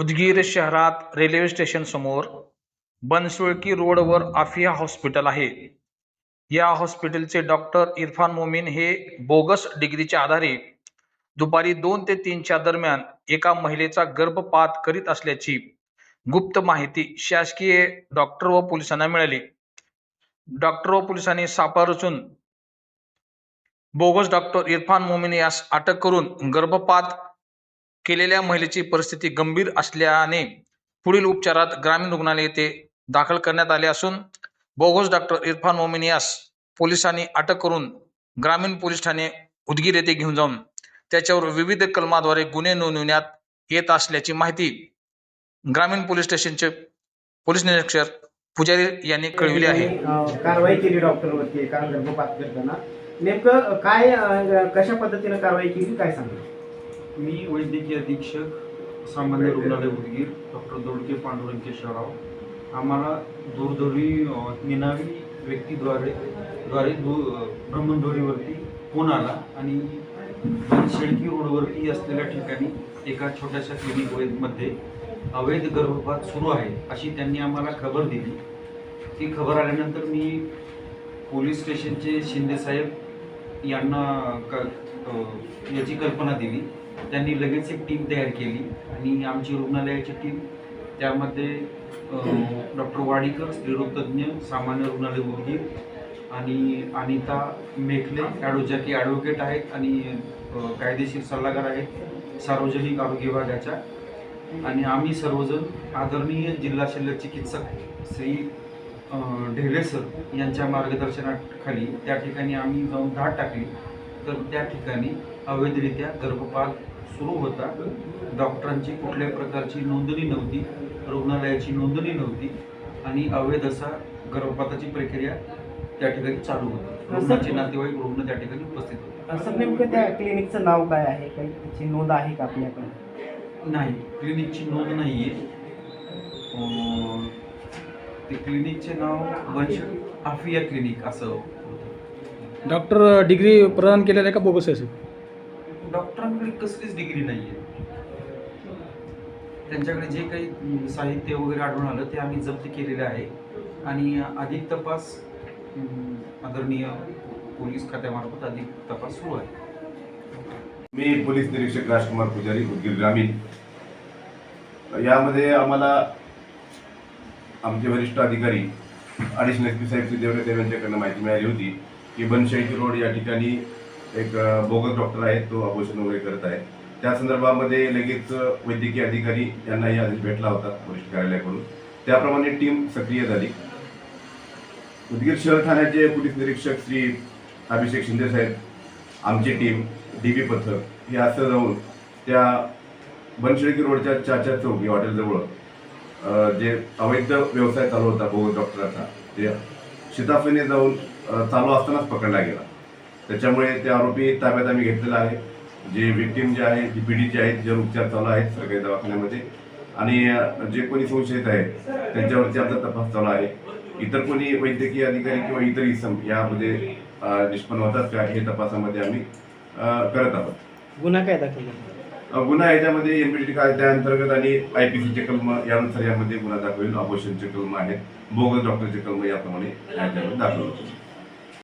उदगीर शहरात railway station समोर बनसुळकी रोडवर आफिया हॉस्पिटल आहे. या हॉस्पिटलचे डॉक्टर इरफान मोमीन हे बोगस डिग्रीच्या आधारे दुपारी दोन ते तीनच्या दरम्यान एका महिलेचा गर्भपात करीत असल्याची गुप्त माहिती शासकीय डॉक्टर व पोलिसांना मिळाली. डॉक्टर व पोलिसांनी सापळा रचून बोगस डॉक्टर इरफान मोमीन यास अटक करून गर्भपात केलेल्या महिलेची परिस्थिती गंभीर असल्याने पुढील उपचारात ग्रामीण रुग्णालय येथे दाखल करण्यात आले असून बोगस डॉक्टर इरफान मोमीन यास पोलिसांनी अटक करून ग्रामीण पोलीस ठाणे उदगीर येथे घेऊन जाऊन त्याच्यावर विविध कलमाद्वारे गुन्हे नोंदविण्यात येत असल्याची माहिती ग्रामीण पोलीस स्टेशनचे पोलीस निरीक्षक पुजारी यांनी कळविली आहे. कारवाई केली डॉक्टरवरती कारण गर्भपात करताना. नेमकं काय कशा पद्धतीने कारवाई केली काय सांगितलं मी वैद्यकीय अधीक्षक सामान्य रुग्णालय उदगीर डॉक्टर दोडके पांडुरंग केशवराव आम्हाला दूरध्वनी निनावी व्यक्तीद्वारे द्वारे दू अ, ब्रह्मध्वनीवरती फोन आला आणि शेळकी रोडवरती असलेल्या ठिकाणी एका छोट्याशा क्लिनिकमध्ये अवैध गर्भपात सुरू आहे अशी त्यांनी आम्हाला खबर दिली. ती खबर आल्यानंतर मी पोलीस स्टेशनचे शिंदेसाहेब यांना क याची कल्पना दिली. त्यांनी लगेच एक टीम तयार केली आणि आमची रुग्णालयाची टीम त्यामध्ये डॉक्टर वाडीकर स्त्रीरोगतज्ञ सामान्य रुग्णालय उदगीर आणि अनिता मेखले ॲडोजा की ॲडव्होकेट आहेत आणि कायदेशीर सल्लागार आहेत सार्वजनिक आरोग्य विभागाच्या. आणि आम्ही सर्वजण आदरणीय जिल्हा शल्य चिकित्सक श्री ढेले सर यांच्या मार्गदर्शनाखाली त्या ठिकाणी आम्ही जाऊन धाड टाकली. तर त्या ठिकाणी अवैधरित्या गर्भपात सुरू होता. डॉक्टरांची कुठल्याही प्रकारची नोंदणी नव्हती. रुग्णालयाची नोंदणी नव्हती. आणि अवैध असा गर्भपाताची प्रक्रिया त्या ठिकाणी चालू होती. रुग्णाचे नातेवाईक रुग्ण त्या ठिकाणी उपस्थित होते. असं नेमकं त्या क्लिनिकचं नाव काय आहे? काही त्याची नोंद आहे का आपल्याकडे? नाही क्लिनिकची नोंद नाही आहे ते क्लिनिकचे नाव वंश आफिया क्लिनिक असं होतं. डॉक्टर डिग्री प्रदान केलेलं आहे का बोगस आहे सर डॉक्टरांकडे कसलीच डिग्री नाही आहे त्यांच्याकडे जे काही साहित्य वगैरे आढळून आलं ते आम्ही जप्त केलेलं आहे. आणि अधिक तपास आदरणीय पोलीस खात्यामार्फत अधिक तपास सुरू आहे. मी पोलीस निरीक्षक राजकुमार पुजारी उदगीर ग्रामीण. यामध्ये आम्हाला आमचे वरिष्ठ अधिकारी अडिशनल एस पी साहेब श्री देवरे यांच्याकडनं माहिती मिळाली होती की बनशाही रोड या ठिकाणी एक बोगस डॉक्टर आहे तो अपोषण वगैरे करत आहे त्या संदर्भामध्ये लगेच वैद्यकीय अधिकारी यांनाही आदेश भेटला होता वरिष्ठ कार्यालयाकडून. त्याप्रमाणे टीम सक्रिय झाली. उदगीर शहर ठाण्याचे पोलीस निरीक्षक श्री अभिषेक शिंदे साहेब आमची टीम डी बी पथक हे असं जाऊन त्या बनशेळकी रोडच्या चाचा चौक या हॉटेलजवळ जे अवैध व्यवसाय चालू होता बोगस डॉक्टराचा ते शिताफीने जाऊन चालू असतानाच पकडला गेला. त्याच्यामुळे ते आरोपी ताब्यात आम्ही घेतलेला आहे. जे विक्टीम जे आहे जी पिढी जे आहेत ज्यावर उपचार चालू आहेत सरकारी दवाखान्यामध्ये. आणि जे कोणी संशयित आहेत त्यांच्यावरती आमचा तपास चालू आहे. इतर कोणी वैद्यकीय अधिकारी किंवा इतर इसम यामध्ये निष्पन्न होतात का हे तपासामध्ये आम्ही करत आहोत. गुन्हा काय दाखल गुन्हा याच्यामध्ये एनपीटी कायद्याअंतर्गत आणि आय पी सीचे कलम यानुसार यामध्ये गुन्हा दाखल होईल. ऑपोजिशनचे कलम आहेत. बोगस डॉक्टरचे कलम याप्रमाणे दाखल होतील.